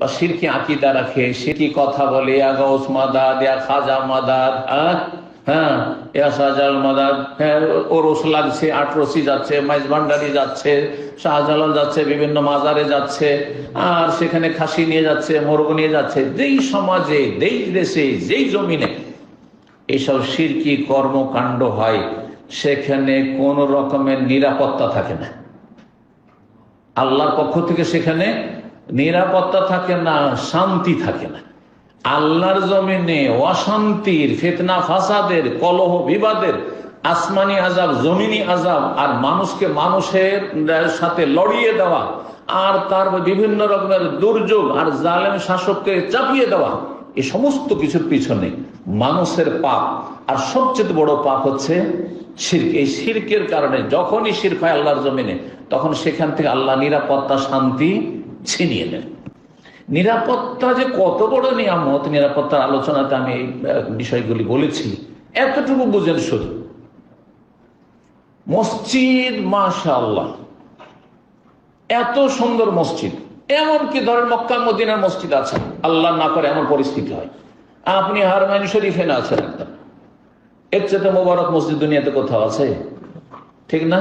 বা সিরকি আকিদা রাখে, সিরকি কথা বলে আগস মাদাদ, ইয়া খাজা মাদাদ হ্যাঁ? হ্যাঁ? ইয়া শাহজাল মাদাদ হ্যাঁ ওরস লাগছে আটরসি যাচ্ছে, মাইজ ভান্ডারি যাচ্ছে, শাহজালাল যাচ্ছে, বিভিন্ন মাজারে যাচ্ছে, আর সেখানে খাসি নিয়ে যাচ্ছে, মোরগ নিয়ে যাচ্ছে, যেই সমাজে, যেই দেশে, যেই জমিনে এইসব সিরকি কর্মকাণ্ড হয়, সেখানে কোন রকমের নিরাপত্তা থাকে না। আল্লাহর পক্ষ থেকে সেখানে নিরাপত্তা থাকে না, শান্তি থাকে না। আল্লাহর জমিনে অশান্তির, ফেতনা, ফাসাদের, কলহ, বিবাদের, আসমানি আজাব জমিনি আজাব আর মানুষকে মানুষের সাথে লড়িয়ে দেওয়া আর তার বিভিন্ন রকমের দুর্যোগ আর জালেম শাসককে চাপিয়ে দেওয়া এই সমস্ত কিছুর পিছনে মানুষের পাপ। আর সবচেয়ে বড় পাপ হচ্ছে শির্ক। এই শির্কের কারণে যখনই শির্ক হয় আল্লাহর জমিনে, তখন সেখান থেকে আল্লাহ নিরাপত্তা, শান্তি ছিনিয়ে নেন। নিরাপত্তা যে কত বড় নিয়ামত নিরাপত্তার আলোচনাতে আমি এই বিষয়গুলি বলেছি, এতটুকু বুঝেন শুধু মসজিদ মাশা আল্লাহ এত সুন্দর মসজিদ, এমনকি ধরেন মক্কা, মদিনার মসজিদ আছে, আল্লাহ না করে এমন পরিস্থিতি হয়। আপনি হারমানি শরীফে না আছেন একদম। এর চেয়ে মোবারক মসজিদ দুনিয়াতে কোথাও আছে? ঠিক না?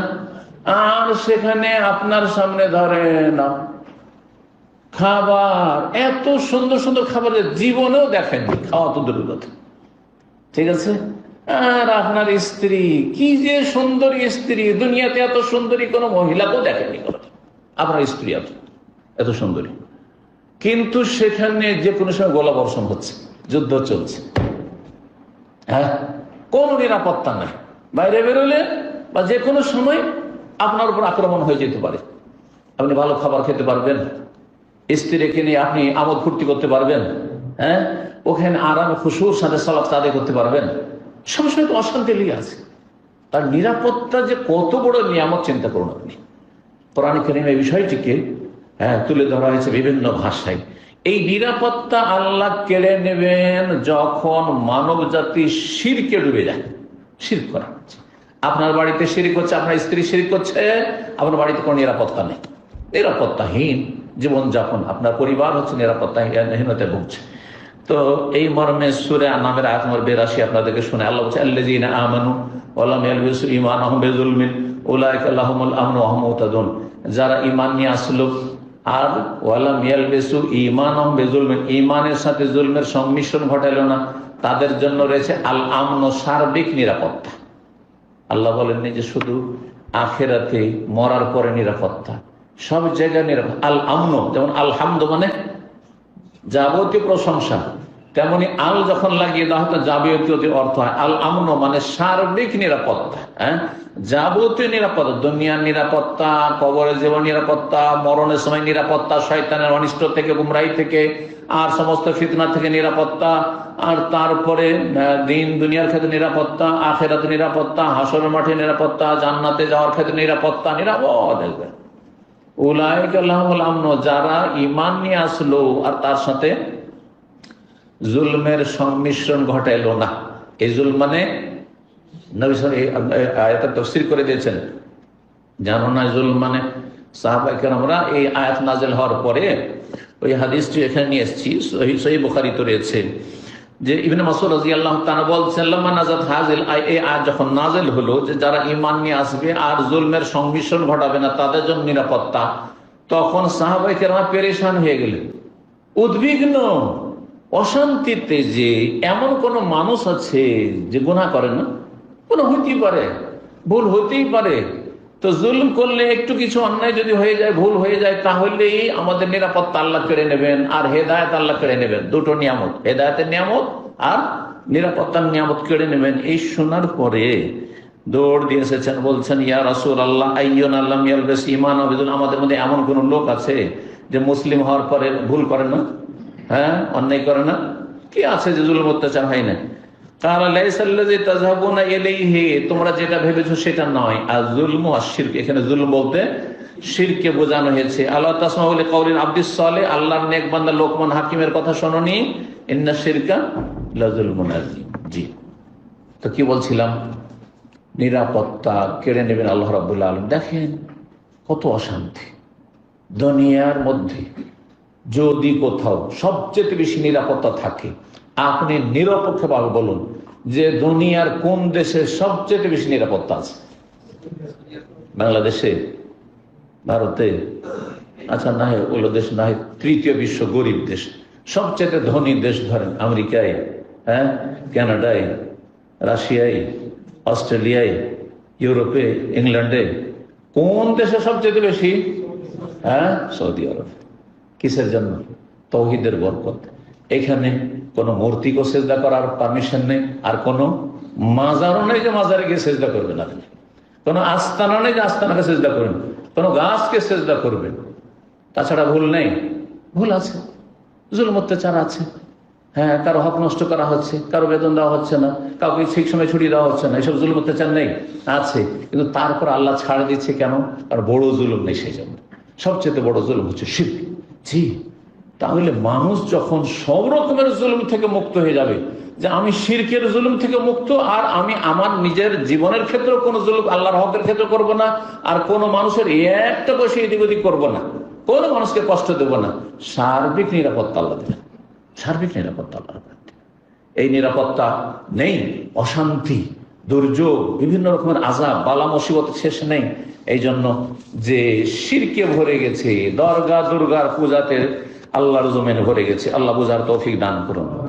আর সেখানে আপনার সামনে ধরেন খাবার, এত সুন্দর সুন্দর খাবার জীবনেও দেখেননি, খাওয়া তো দূরের কথা। ঠিক আছে? আর আপনার স্ত্রী, কি যে সুন্দরী স্ত্রী, দুনিয়াতে এত সুন্দরী কোনো মহিলাকেও দেখেননি আপনার স্ত্রী এত এত সুন্দরী। কিন্তু সেখানে যে কোনো সময় গোলা বর্ষণ হচ্ছে, যুদ্ধ চলছে। হ্যাঁ? কোনো নিরাপত্তা নাই। বাইরে বেরোলে বা যে কোনো সময় আপনার উপর আক্রমণ হয়ে যেতে পারে। আপনি ভালো খাবার খেতে পারবেন। স্ত্রীকে নিয়ে আপনি আমোদ ফুর্তি করতে পারবেন হ্যাঁ? ওখানে আরামে খুশুর সাথে সলাপ তাদের করতে পারবেন। সবসময় তো অশান্তি লেগে আছে। তার নিরাপত্তা যে কত বড় নিয়ামত চিন্তা করুন আপনি। করিম এই বিষয়টিকে হ্যাঁ তুলে ধরা হয়েছে বিভিন্ন ভাষায়। এই নিরাপত্তা আল্লাহ কেড়ে নেবেন যখন মানব জাতি শিরকে ডুবে যায়। শির করা আপনার বাড়িতে শিরিক হচ্ছে, আপনার স্ত্রী শিরিক করছে, আপনার বাড়িতে কোনো নিরাপত্তা নেই। নিরাপত্তাহীন জীবনযাপন। আপনার পরিবার হচ্ছে নিরাপত্তাহীনতে ভুগছে। তো এই মর্মে সুরে নামের আয়াত নম্বর বেরাশি আপনাদেরকে শুনে আল্লাহ বলছে আল্লাহ আমানু ওলাম ইমান আহমেদুলমিন উলাইক আল্লাহমুল আমন আহমতাদুন যারা ইমান নিয়ে আসলো, আর ওয়ালাম ইয়ালবেসু ইমান বেজুলমিন ইমানের সাথে জুলমের সংমিশ্রণ ঘটাইল না, তাদের জন্য রয়েছে আল আমন সার্বিক নিরাপত্তা। আল্লাহ বলেননি যে শুধু আখেরাতে মরার পরে নিরাপত্তা সব জায়গায় নিরাপদ আল আমন যেমন আলহামদ মানে যাবতীয় প্রশংসা। তেমনি আল যখন লাগিয়ে দেওয়া হতো যাবতীয় অর্থ হয়। আল আমন মানে সার্বিক নিরাপত্তা হ্যাঁ? যাবতীয় নিরাপত্তা, দুনিয়ার নিরাপত্তা, কবরের জীবন নিরাপত্তা, মরণের সময় নিরাপত্তা, শয়তানের অনিষ্ট থেকে গুমরাই থেকে, আর সমস্ত ফিতনা থেকে নিরাপত্তা, আর তারপরে দিন দুনিয়ার ক্ষেত্রে নিরাপত্তা, আখেরাতে নিরাপত্তা, হাসরের মাঠে নিরাপত্তা, জান্নাতে যাওয়ার ক্ষেত্রে নিরাপত্তা, নিরাপদ দেখবেন উলাইকাল্লাহমুল যারা ইমান নিয়ে আসলো আর তার সাথে জুলমের সংমিশ্রণ ঘটাইলো না। এই জুল মানে তফসির করে দিয়েছেন। জানো না জুল মানে? সাহাবাইকার আমরা এই আয়াত নাজেল হওয়ার পরে ওই হাদিসটি এখানে নিয়ে এসেছি। সহি বুখারিত রয়েছে। যে ইবনে মাসুদ রাজি আল্লাহ তারা বলছেন নাজাদ হাজিল এই আয়াত যখন নাজেল হলো, যে যারা ইমান নিয়ে আসবে আর জুলমের সংমিশ্রণ ঘটাবে না, তাদের জন্য নিরাপত্তা, তখন সাহাবাই আমার পেরেশান হয়ে গেলেন। উদ্বিগ্ন, অশান্তিতে যে এমন কোন মানুষ আছে যে গুণা করে না? কোনো হইতেই পারে, ভুল হইতেই পারে। তো জুলুম করলে একটু কিছু অন্যায় যদি হয়ে যায়, ভুল হয়ে যায়, তাহলেই আমাদের নিরাপত্তা আল্লাহ কেড়ে নেবেন আর হেদায়ত আল্লাহ কেড়ে নেবেন। দুটো নিয়ামত, হেদায়তের নিয়ামত আর নিরাপত্তার নিয়ামত কেড়ে নেবেন। এই শোনার পরে দৌড় দিয়ে এসেছেন, বলছেন, ইয়া রাসুল আল্লাহ আইয়ন আল্লাহ মিয়াল বেশ ইমান আবিদুল আমাদের মধ্যে এমন কোন লোক আছে যে মুসলিম হওয়ার পরে ভুল করে না? হ্যাঁ অন্যায় করে না? কি আছে যে জুলুম অত্যাচার হয় না? তোমরা যেটা ভেবেছো সেটা নয়। আর জুলম আর এখানে জুলম বলতে শিরকে বোঝানো হয়েছে। আল্লাহ তাসমা বলে কৌলিন আব্দুল সালে আল্লাহর নেক বান্দা লোকমান হাকিমের কথা শোনি ইন্না শিরকা লাজুলমুন জি। তো কি বলছিলাম? নিরাপত্তা কেড়ে নেবেন আল্লাহ রাবুল্লাহ আলম দেখেন কত অশান্তি। দুনিয়ার মধ্যে যদি কোথাও সবচেয়ে বেশি নিরাপত্তা থাকে আপনি নিরপেক্ষভাবে বলুন যে দুনিয়ার কোন দেশে সবচেয়ে বেশি নিরাপত্তা আছে? বাংলাদেশে? ভারতে? আচ্ছা না হয় ওগুলো দেশ না হয় তৃতীয় বিশ্ব গরিব দেশ। সবচেয়ে ধনী দেশ ধরেন আমেরিকায় হ্যাঁ? কানাডায়, রাশিয়ায়, অস্ট্রেলিয়ায়, ইউরোপে, ইংল্যান্ডে। কোন দেশে সবচেয়ে বেশি? হ্যাঁ? Saudi Arab. কিসের জন্য? তৌহিদের বরকত। এখানে কোনো মূর্তিকেও সেজদা করার পারমিশন নেই, আর কোনো মাজারও নেই যে মাজারে গিয়ে সেজদা করবেন আপনি কোনো আস্তানা নেই যে আস্তানাকে সেজদা করবেন কোনো গাছকে সেজদা করবেন। তাছাড়া ভুল নেই। ভুল আছে। জুলুম অত্যাচার আছে। হ্যাঁ কারও হক নষ্ট করা হচ্ছে, কারও বেতন দেওয়া হচ্ছে না, কাউকে ঠিক সময় ছুটি দেওয়া হচ্ছে না, এসব জুলুম অত্যাচার নেই। আছে। কিন্তু তারপর আল্লাহ ছাড় দিচ্ছে কেন? আর বড় জুলুম নেই সেই জন্য। সবচেয়ে বড় জুলুম হচ্ছে শিব জি। তাহলে মানুষ যখন সব রকমের জুলুম থেকে মুক্ত হয়ে যাবে, যে আমি শিরকের জুলুম থেকে মুক্ত, আর আমি আমার নিজের জীবনের ক্ষেত্রে কোনো জুলুম, আল্লাহর হকের ক্ষেত্রে করব না, আর কোনো মানুষের একটা বসে এদিক ওদিক করব না, কোনো মানুষকে কষ্ট দেব না, সার্বিক নিরাপত্তা আল্লাহ দেবেন। সার্বিক নিরাপত্তা আল্লাহ এই নিরাপত্তা নেই, অশান্তি, দুর্যোগ, বিভিন্ন রকমের আজাব বালা মুসিবত শেষ নেই। এই জন্য যে শিরকে ভরে গেছে, দরগা দুর্গার পূজাতে আল্লাহর জমিনে ভরে গেছে। আল্লাহ বুঝার তৌফিক দান করুন।